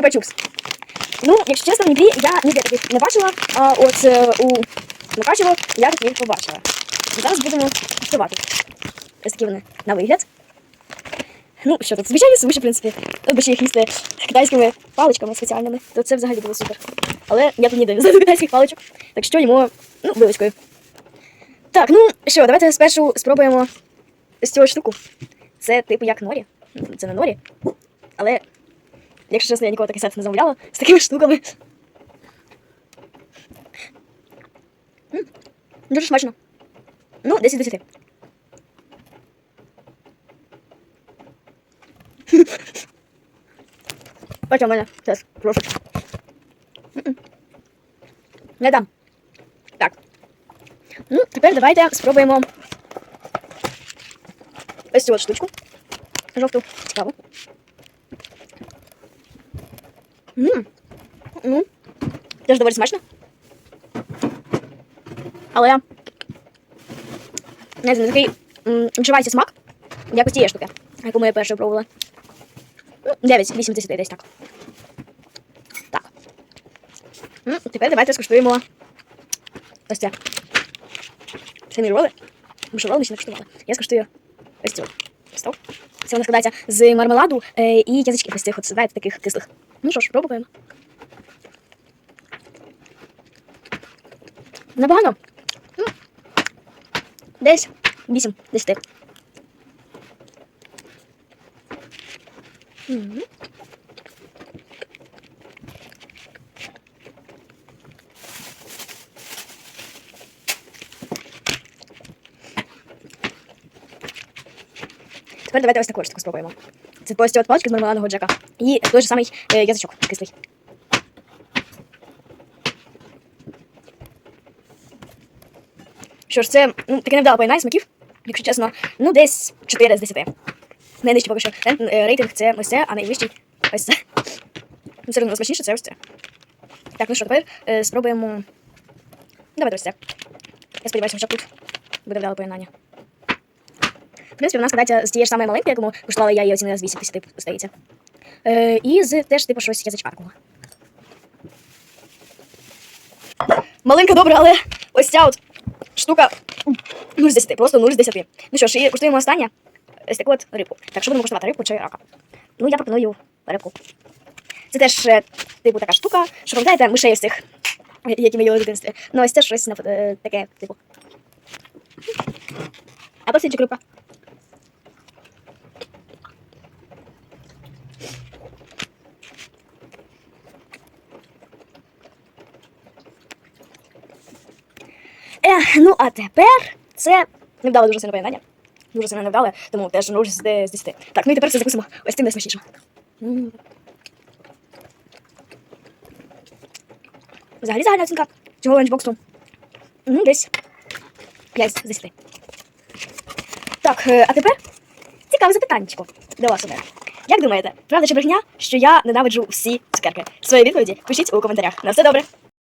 Чупа-чупс. Ну, якщо чесно, в грі я ніде таких не бачила, а от е, у Мукачево я таких побачила. Зараз будемо куштувати. Ось такі вони на вигляд. Ну, що тут, звичайні суші, в принципі. Ще їх їсти китайськими паличками спеціальними, то це взагалі було супер. Але я тут ніде не знайду китайських паличок, так що їмо, ну, вилочкою. Так, ну що, давайте спершу спробуємо ось цю штуку. Це типу як норі. Це не норі. Але, якщо чесно, я ніколи такий сет не замовляла з такими штуками. М, Дуже смачно. Ну, 10 з 10. Бачу, у мене зараз прошу. Не дам. Так. Ну, тепер давайте спробуємо ось цю от штучку. Жовту. Цікаво. Ммм. Ну, теж доволі смачно. Але не знаю, такий відчувається смак, як ось цієї штуки, яку ми першою пробували. 9, 8 10 десь так. Так. М, Тепер давайте скуштуємо ось це. Мій роли. Ми ще не куштували. Я скуштую ось цю. Стоп. Це вона складається з мармеладу е, і язичків ось цих от, знаєте, таких кислих. Ну що ж, пробуємо. Непогано. М. Десь 8, 10. Мгм. Тепер давайте ось таку штуку спробуємо. Ось цю от паличку з мармеладного джека. І той же самий е, язичок кислий. Що ж, це ну, таке невдале поєднання смаків, якщо чесно, ну десь 4 з 10. Найнижчий поки що е, рейтинг це ось це, а найвищий ось це. Ну, все одно смачніше це ось це. Так, ну що, тепер е, спробуємо. Давайте ось це. Я сподіваюся, що тут буде вдале поєднання. Принципі, вона складається з тієї ж самої маленької, якому куштувала я її оцінила з 8 10, здається. Е, і з теж типу щось язичка такого. Маленька добре, але ось ця от штука 0 з 10, просто 0 з 10. Ну що ж, і куштуємо останнє. Ось таку от рибку. Так, що будемо куштувати, рибку чи рака? Ну, я пропоную рибку. Це теж, е, типу, така штука, що пам'ятаєте, мишей ось цих, які ми їли в дитинстві. Ну, ось це щось е, таке, типу. А то рибка. ну, а тепер це невдале дуже сильне поєднання. Дуже сильно невдале, тому теж 0 з 10. Так, ну і тепер це закусимо ось цим найсмачнішим. Взагалі загальна оцінка цього ланчбоксу. Ну, десь 5 з 10. Так, е, а тепер цікаве запитаннячко до вас мене. Як думаєте, правда чи брехня, що я ненавиджу всі цукерки? Свої відповіді пишіть у коментарях. На все добре.